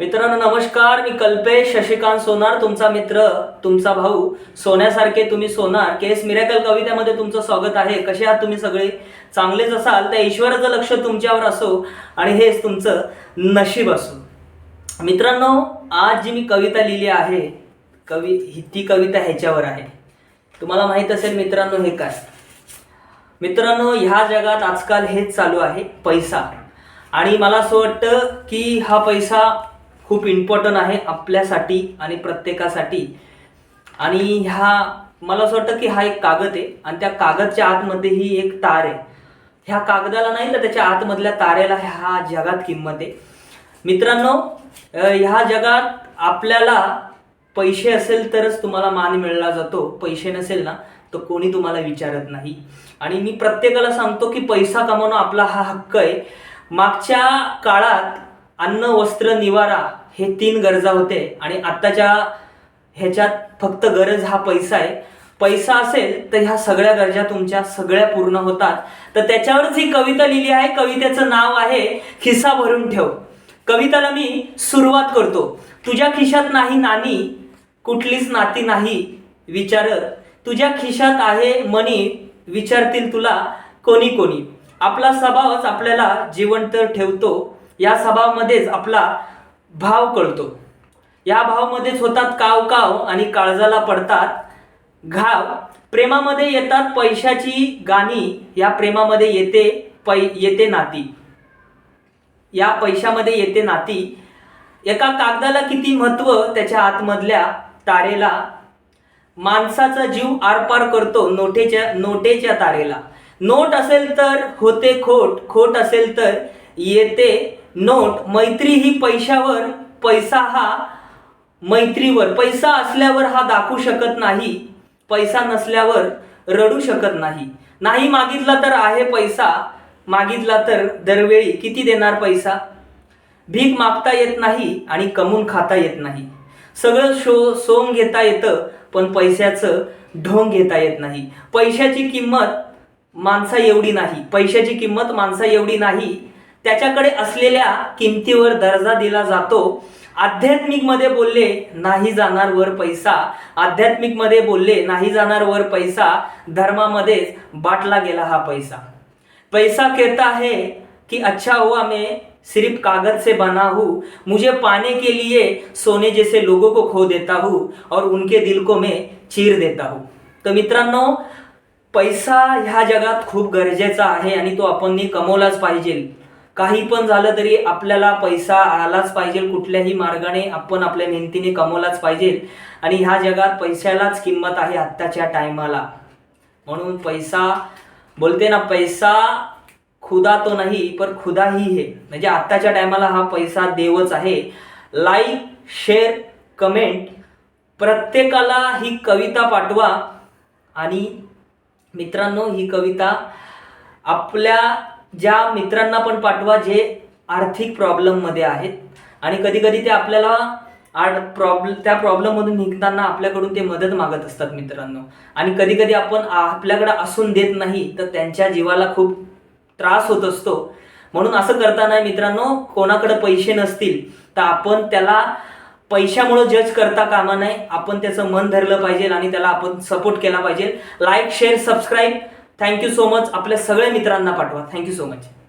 मित्रांनो नमस्कार. मी कल्पेश शशिकांत सोनार तुमचा मित्र तुमचा भाऊ. सोन्यासारखे तुम्ही सोनार. केस मिरॅकल कवितेमध्ये तुमचं स्वागत आहे. कसे आहात तुम्ही सगळे? चांगलेच असाल? त्या ईश्वराचं लक्ष तुमच्यावर असो आणि हेच तुमचं नशीब असो. मित्रांनो आज जी मी कविता लिहिली आहे कवी ही ती कविता ह्याच्यावर आहे. तुम्हाला माहीत असेल मित्रांनो हे काय? मित्रांनो ह्या जगात आजकाल हेच चालू आहे पैसा. आणि मला असं वाटतं की हा पैसा खूप इम्पॉर्टंट आहे आपल्यासाठी आणि प्रत्येकासाठी. आणि ह्या मला असं वाटतं की हा एक कागद आहे आणि त्या कागदच्या आतमध्ये ही एक तार आहे. ह्या कागदाला नाही तर त्याच्या आतमधल्या तारेला ह्या जगात किंमत आहे. मित्रांनो ह्या जगात आपल्याला पैसे असेल तरच तुम्हाला मान मिळला जातो. पैसे नसेल ना तर कोणी तुम्हाला विचारत नाही. आणि मी प्रत्येकाला सांगतो की पैसा कमावणं आपला हा हक्क आहे. मागच्या काळात अन्न वस्त्र निवारा हे तीन गरजा होते. आणि आत्ताच्या ह्याच्यात फक्त गरज हा पैसा आहे. पैसा असेल तर ह्या सगळ्या गरजा तुमच्या सगळ्या पूर्ण होतात. तर त्याच्यावरच ही कविता लिहिली आहे. कवितेचं नाव आहे खिस्सा भरून ठेव. कविताला मी सुरुवात करतो. तुझ्या खिशात नाही नानी कुठलीच नाती नाही विचार. तुझ्या खिशात आहे मनी विचारतील तुला कोणी कोणी. आपला स्वभावच आपल्याला जिवंत ठेवतो. या स्वभावामध्येच आपला भाव कळतो. या भावामध्येच होतात काव काव आणि काळजाला पडतात घाव. प्रेमामध्ये येतात पैशाची गाणी. या प्रेमामध्ये येते पै येते नाती. या पैशामध्ये येते नाती. एका कागदाला किती महत्त्व त्याच्या आतमधल्या तारेला. माणसाचा जीव आरपार करतो नोटेच्या नोटेच्या तारेला. नोट असेल तर होते खोट खोट असेल तर येते नोट मैत्री ही पैशावर पैसा हा मैत्रीवर. पैसा असल्यावर हा दाखवू शकत नाही पैसा नसल्यावर रडू शकत नाही. नाही मागितला तर आहे पैसा मागितला तर दरवेळी किती देणार पैसा? भीक मागता येत नाही आणि कमवून खाता येत नाही. सगळं शो सोंग घेता येतं पण पैशाचं ढोंग घेता येत नाही. पैशाची किंमत माणसा एवढी नाही. पैशाची किंमत माणसा एवढी नाही त्याच्याकडे असलेल्या किमतीवर दर्जा दिला जातो. आध्यात्मिकमध्ये बोलले नाही जाणार वर पैसा. आध्यात्मिकमध्ये बोलले नाही जाणार वर पैसा. धर्मामध्येच बाटला गेला हा पैसा. पैसा कहता है कि अच्छा हुआ मैं सिर्फ कागज से बना हूँ. मुझे पाने के लिए सोने जैसे लोगों को खो देता हूँ और उनके दिल को मैं चीर देता हूँ. तर मित्रांनो पैसा ह्या जगात खूप गरजेचा आहे आणि तो आपण कमवलाच पाहिजे. काही पण झालं तरी आपल्याला पैसा आलाच पाहिजे कुठल्याही मार्गाने आपण आपल्या मेहनतीने कमवलाच पाहिजे. आणि ह्या जगात पैशालाच किंमत आहे आत्ताच्या टायमाला. म्हणून पैसा बोलते ना पैसा खुदा तो नाही पर खुदा ही है. म्हणजे आत्ताच्या टायमाला हा पैसा देवच आहे. लाईक शेअर कमेंट प्रत्येकाला ही कविता पाठवा. आणि मित्रांनो ही कविता आपल्या ज्या मित्रांना पण पाठवा जे आर्थिक प्रॉब्लेममध्ये आहेत. आणि कधी कधी ते आपल्याला आड प्रॉब्लेम त्या प्रॉब्लेममधून निघताना आपल्याकडून ते मदत मागत असतात मित्रांनो. आणि कधी कधी आपण आपल्याकडे असून देत नाही तर त्यांच्या जीवाला खूप त्रास होत असतो. म्हणून असं करताना मित्रांनो कोणाकडे पैसे नसतील तर आपण त्याला पैशामुळे जज करता कामा नये. आपण त्याचं मन धरलं पाहिजे आणि त्याला आपण सपोर्ट केला पाहिजे. Like share subscribe thank you so much आपल्या सगळ्या मित्रांना पाठवा. Thank you so much